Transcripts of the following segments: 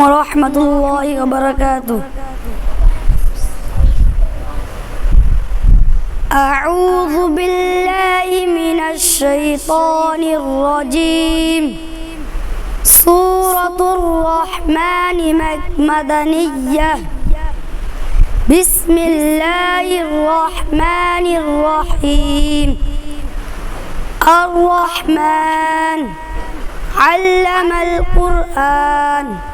ورحمة الله وبركاته. أعوذ بالله من الشيطان الرجيم. سورة الرحمن مدنية. بسم الله الرحمن الرحيم. الرحمن علم القرآن.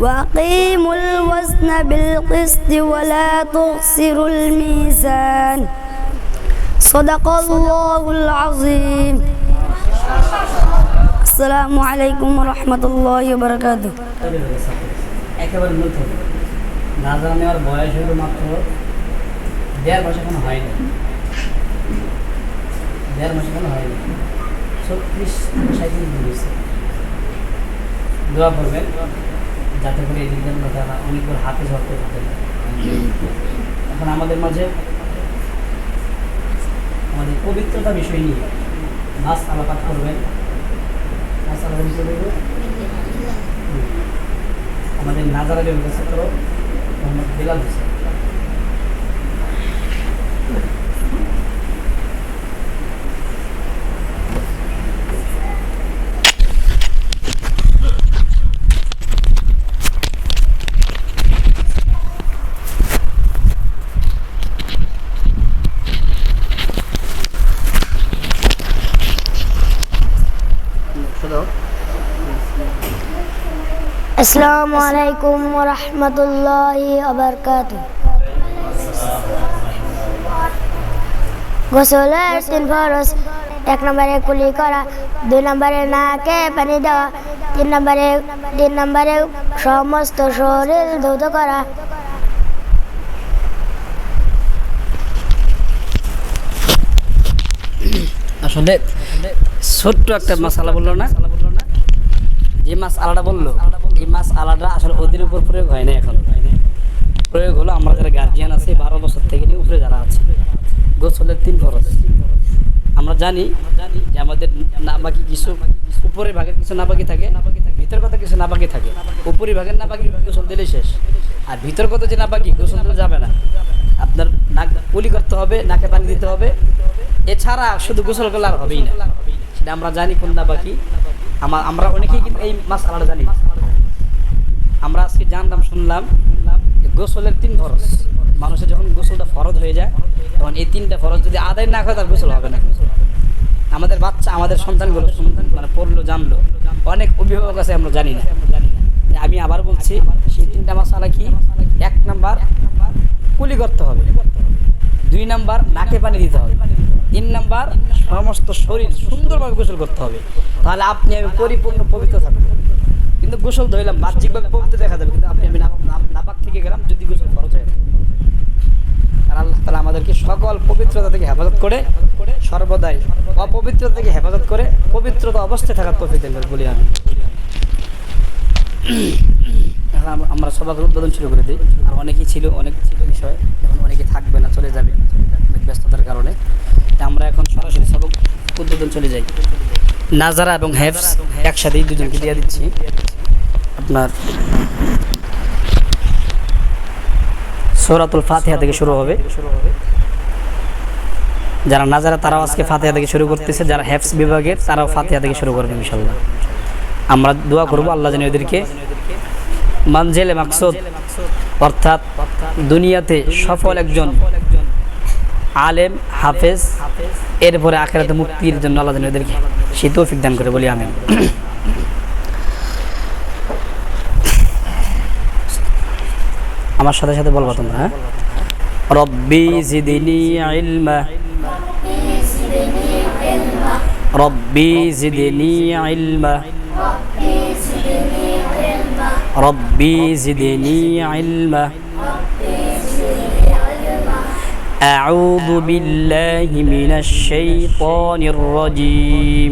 وأقيموا الوزن بالقسط ولا تخسروا الميزان صدق الله العظيم السلام عليكم ورحمة الله وبركاته একেবারে মূল থেকে না জানা নেওয়ার বয়স হলো মাত্র দেড় মাস এখনো হয়নি দেড় মাস এখনো হয়নি ছত্রিশ সাঁত্রিশ দিন হয়েছে দোয়া করবেন যাতে করে এদের জন্য তারা অনেক করে হাতে ঝরতে থাকে এখন আমাদের মাঝে আমাদের পবিত্রতা বিষয় নিয়ে মাছ আলাপাত করবেন। মাছ আলাপাত করবেন আমাদের নাজারা বিভাগের ছাত্র মোহাম্মদ বেলাল হোসেন। আসসালামু আলাইকুম ওয়া রাহমাতুল্লাহি ওয়া বারাকাতুহু। গোসলের তিন ফরজ, এক নম্বরে কুলি করা, দুই নম্বরে নাকে পানি দেওয়া, তিন নম্বরে তিন নম্বরে সমস্ত শরীর ধৌত করা। আসলে ছোট্ট একটা মশালা বলল না? যে মাছ আলাদা বলল এই মাছ আলাদা, আসলে ওদের উপর প্রয়োগ হয় না এখন। প্রয়োগ হলো আমরা যারা গার্জিয়ান আছে, বারো বছর থেকে নিয়ে উপরে যারা আছে। গোসলের তিন খরচ আমরা জানি জানি যে আমাদের না বাকি কিছু, উপরের ভাগের কিছু না বাকি থাকে ভিতর কথা কিছু না বাকি থাকে। উপরি ভাগের না বাকি গোসল দিলেই শেষ। আর ভিতর কথা যে না বাকি গোসল দিলে যাবে না। আপনার নাক কুলি করতে হবে, নাকে পানি দিতে হবে। এছাড়া শুধু গোসল করলে আর হবেই না। সেটা আমরা জানি কোন না বাকি আমার আমরা অনেকেই কিন্তু এই মাছ আলাদা জানি। আমরা আজকে জানলাম শুনলাম গোসলের তিন ফরজ। মানুষের যখন গোসলটা ফরজ হয়ে যায়, তখন এই তিনটা ফরজ যদি আদায় না করে, তার গোসল হবে না। আমাদের বাচ্চা, আমাদের সন্তানগুলো সন্তান মানে পড়ল, জানলো। অনেক অভিভাবক আছে, আমরা জানি না। আমি আবার বলছি, সেই তিনটা মশালা কি? এক নাম্বার, কুলি করতে হবে। দুই নাম্বার, নাকে পানি দিতে হবে। তিন নাম্বার, সমস্ত শরীর সুন্দরভাবে গোসল করতে হবে। তাহলে আপনি আমি পরিপূর্ণ পবিত্র থাকব। কিন্তু গোসল ধরলাম, বাহ্যিকভাবে পবিত্র দেখা যাবে, কিন্তু আপনি, আমি নাপাক থেকে গেলাম, যদি গোসল খরচ হয়ে। আর আল্লাহ তালা আমাদেরকে সকল পবিত্রতা থেকে হেফাজত করে, সর্বদাই অপবিত্রতা থেকে হেফাজত করে, পবিত্রতা অবস্থায় থাকার তফিক দেন বলি আমি, আমরা সবাকে উদ্বোধন শুরু করে দিই। আর অনেকেই ছিল, অনেক ছিল বিষয়, এখন অনেকে থাকবে না, চলে যাবে ব্যস্ততার কারণে। আমরা এখন সরাসরি সবক উদ্বোধন চলে যাই। নাজারা এবং হেফস একসাথেই দুজনকে দিয়ে দিচ্ছি। আপনার সৌরাতুল ফাতিহা থেকে শুরু হবে। যারা নাজারা, তারাও আজকে ফাতিহা থেকে শুরু করতেছে। যারা হেফস বিভাগের, তারাও ফাতিহা থেকে শুরু করবে ইনশাল্লাহ আমরা দোয়া করব আল্লাহ জানি ওদেরকে মানজেলে মাকসুদ, অর্থাৎ দুনিয়াতে সফল একজন আলেম, হাফেজ, এরপরে আখেরাতে মুক্তির জন্য আল্লাহ ওদেরকে সে তৌফিক দান করে বলি আমি আমার সাথে সাথে বলবা তোমরা হ্যাঁ? রব্বি জিদিনি ইলমা। রব্বি জিদিনি ইলমা। রব্বি জিদিনি ইলমা। أعوذ بالله من الشيطان الرجيم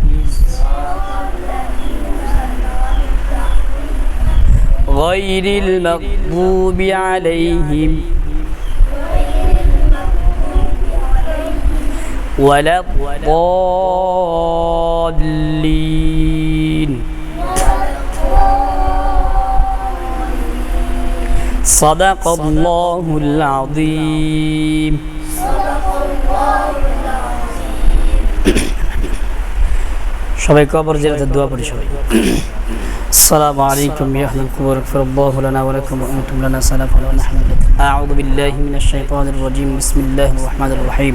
غير المغضوب عليهم ولا الضالين. صدق الله العظيم. সবাই কবর জেলাতে দোয়া করি সবাই السلام عليكم يا أهل القبور اغفر الله لنا ولكم وأنتم لنا سلف ونحن لكم أعوذ بالله من الشيطان الرجيم بسم الله الرحمن الرحيم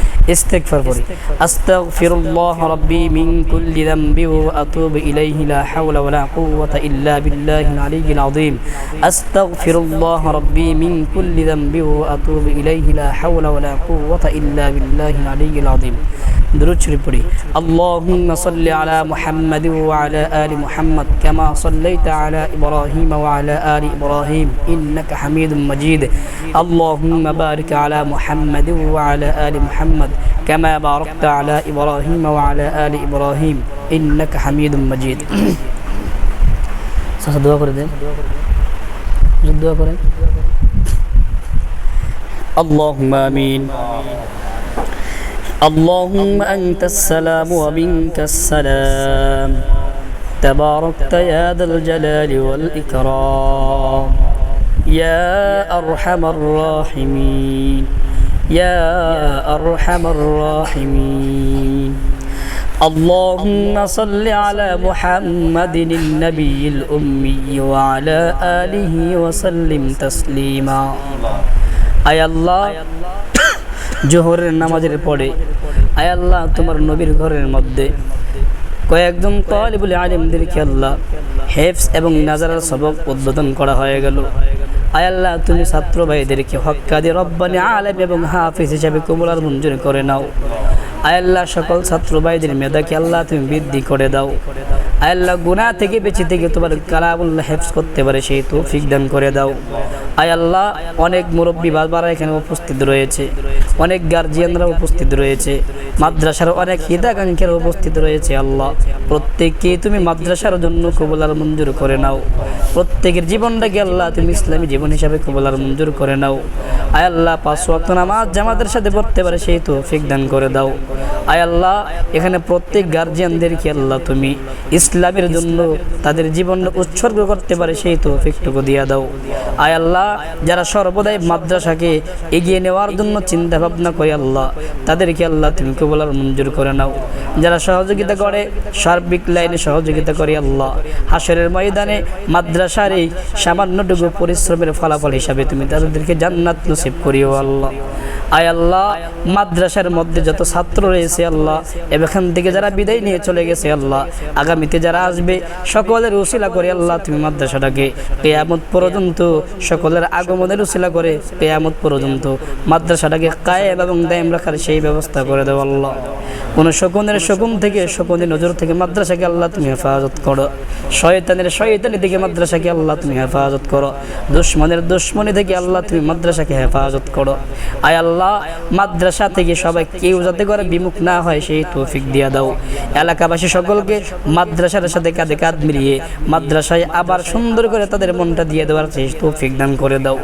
استغفر لي. أستغفر الله ربي من كل ذنب وأتوب إليه. لا حول ولا قوة إلا بالله العلي العظيم. أستغفر الله ربي من كل ذنب وأتوب إليه. لا حول ولا قوة إلا بالله العلي العظيم. اللهم صل على محمد وعلى آل محمد كما صليت على إبراهيم وعلى آل إبراهيم. إنك حميد مجيد. اللهم بارك على محمد وعلى آل محمد كما باركت على إبراهيم وعلى آل إبراهيم إنك حميد مجيد চাচা দোয়া করে দেন দোয়া করেন اللهم آمين اللهم أنت السلام ومنك السلام تباركت يا ذا الجلال والإكرام يا أرحم الراحمين يا أرحم الراحمين اللهم صل على محمد النبي الأمي وعلى آله وسلم تسليما أي الله জোহরের নামাজের পরে আয় আল্লাহ তোমার নবীর ঘরের মধ্যে কয়েকজন তালিবুল আলিমদেরকে আল্লাহ হেফস এবং নাজারার সবক উদ্বোধন করা হয়ে গেল আয় আল্লাহ, তুমি ছাত্র ভাইদেরকে হক্কাদি রব্বানি আলেম এবং হাফিজ হিসাবে কবুলার মঞ্জুর করে নাও। আয় আল্লাহ, সকল ছাত্র ভাইদের মেধাকে আল্লাহ তুমি বৃদ্ধি করে দাও। আয় আল্লাহ গুণা থেকে বেঁচে থেকে তোমার কালামুল্লাহ হেফস করতে পারে, সেই তো দান করে দাও। আল্লাহ, অনেক মুরব্বী বারবার এখানে উপস্থিত রয়েছে। অনেক গার্জিয়ানরা উপস্থিত রয়েছে। মাদ্রাসার অনেক হিতাকাঙ্ক্ষের উপস্থিত রয়েছে, আল্লাহ। প্রত্যেককে তুমি মাদ্রাসার জন্য কবলার মঞ্জুর করে নাও। প্রত্যেকের জীবনটাকে আল্লাহ তুমি ইসলামী জীবন হিসাবে কবলার মঞ্জুর করে নাও। আয় আল্লাহ, পাঁচ নামাজ জামাতের সাথে পড়তে পারে সেই তৌফিক দান করে দাও। আয় আল্লাহ, এখানে প্রত্যেক গার্জিয়ানদেরকে আল্লাহ তুমি ইসলামের জন্য তাদের জীবন উৎসর্গ করতে পারে সেই তৌফিকটুকু দিয়ে দাও। আয় আল্লাহ, যারা সর্বদাই মাদ্রাসাকে এগিয়ে নেওয়ার জন্য চিন্তা ভাবনা করে আল্লাহ, তাদেরকে আল্লাহ তুমি কবলার মঞ্জুর করে নাও। যারা সহযোগিতা করে, সার্বিক লাইনে সহযোগিতা করে আল্লাহ, হাসরের ময়দানে মাদ্রাসার এই সামান্যটুকু পরিশ্রমের ফলাফল হিসাবে তুমি তাদেরকে জান্নাত নসিব করিও আল্লাহ। আয় আল্লাহ, মাদ্রাসার মধ্যে যত ছাত্র রয়েছে আল্লাহ, এখান থেকে যারা বিদায় নিয়ে চলে গেছে আল্লাহ, আগামীতে যারা আসবে, সকলের উশিলা করে আল্লাহ তুমি মাদ্রাসাটাকে। কেয়ামত পর্যন্ত সকলের আগমনের উশিলা করে, কেয়ামত পর্যন্ত মাদ্রাসাটাকে কায়েম এবং দায়েম রাখার সেই ব্যবস্থা করে দেবো আল্লাহ। কোন শকুনের শকুন থেকে, শকুনের নজর থেকে মাদ্রাসাকে আল্লাহ তুমি হেফাজত করো। শয়তানের শয়তানি থেকে মাদ্রাসাকে আল্লাহ তুমি হেফাজত করো। দুশ্মনের দুশ্মনী থেকে আল্লাহ তুমি মাদ্রাসাকে হেফাজত করো। আয় আল্লাহ মাদ্রাসা থেকে সবাই কেউ যাতে করে বিমুখ না হয়, সেই তৌফিক দিয়া দাও। এলাকাবাসী সকলকে মাদ্রাসার সাথে কাঁধে কাঁধ মিলিয়ে মাদ্রাসায় আবার সুন্দর করে তাদের মনটা দিয়ে দেওয়ার সেই তৌফিক দান করে দাও।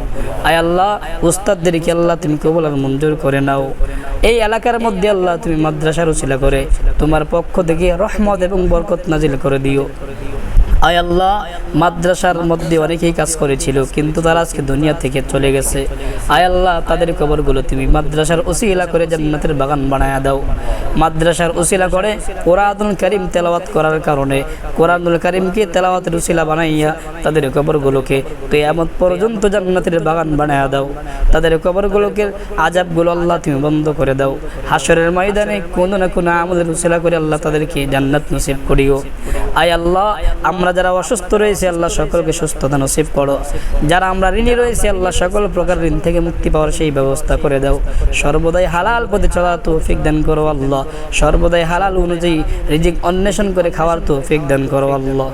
আয় আল্লাহ, উস্তাদদেরকে আল্লাহ তুমি কবল আর মঞ্জুর করে নাও। এই এলাকার মধ্যে আল্লাহ তুমি মাদ্রাসার উচিলা করে, তোমার পক্ষ থেকে রহমত এবং বরকত নাজিল করে দিও। আয় আল্লাহ, মাদ্রাসার মধ্যে অনেকেই কাজ করেছিল, কিন্তু তারা আজকে দুনিয়া থেকে চলে গেছে। আয় আল্লাহ, তাদের কবরগুলো তুমি মাদ্রাসার ওসিলা করে জান্নাতের বাগান বানায়া দাও। মাদ্রাসার ওসিলা করে কোরআনুল করিম তেলাওয়াত করার কারণে, কোরআনুল করিমকে তেলাওয়াতের ওসিলা বানাইয়া তাদের কবরগুলোকে কেয়ামত পর্যন্ত জান্নাতের বাগান বানায়া দাও। তাদের কবরগুলোকে আজাবগুলো আল্লাহ তুমি বন্ধ করে দাও। হাসরের ময়দানে কোনো না কোনো আমলের উসিলা করে আল্লাহ তাদেরকে জান্নাত নসিব করিও। আয় আল্লাহ আমরা যারা অসুস্থ রয়েছে আল্লাহ সকলকে সুস্থতা নসিব করো যারা আমরা ঋণী রয়েছে আল্লাহ সকল প্রকার ঋণ থেকে মুক্তি পাওয়ার সেই ব্যবস্থা করে দাও সর্বদাই হালাল পথে চলা তৌফিক দান করো আল্লাহ সর্বদাই হালাল অনুযায়ী রিজিক অন্বেষণ করে খাওয়ার তৌফিক দান করো আল্লাহ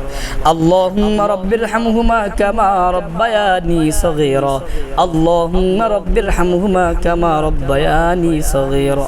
اللهم رب ارحمهما كما ربياني صغيرا اللهم رب ارحمهما كما ربياني صغيرا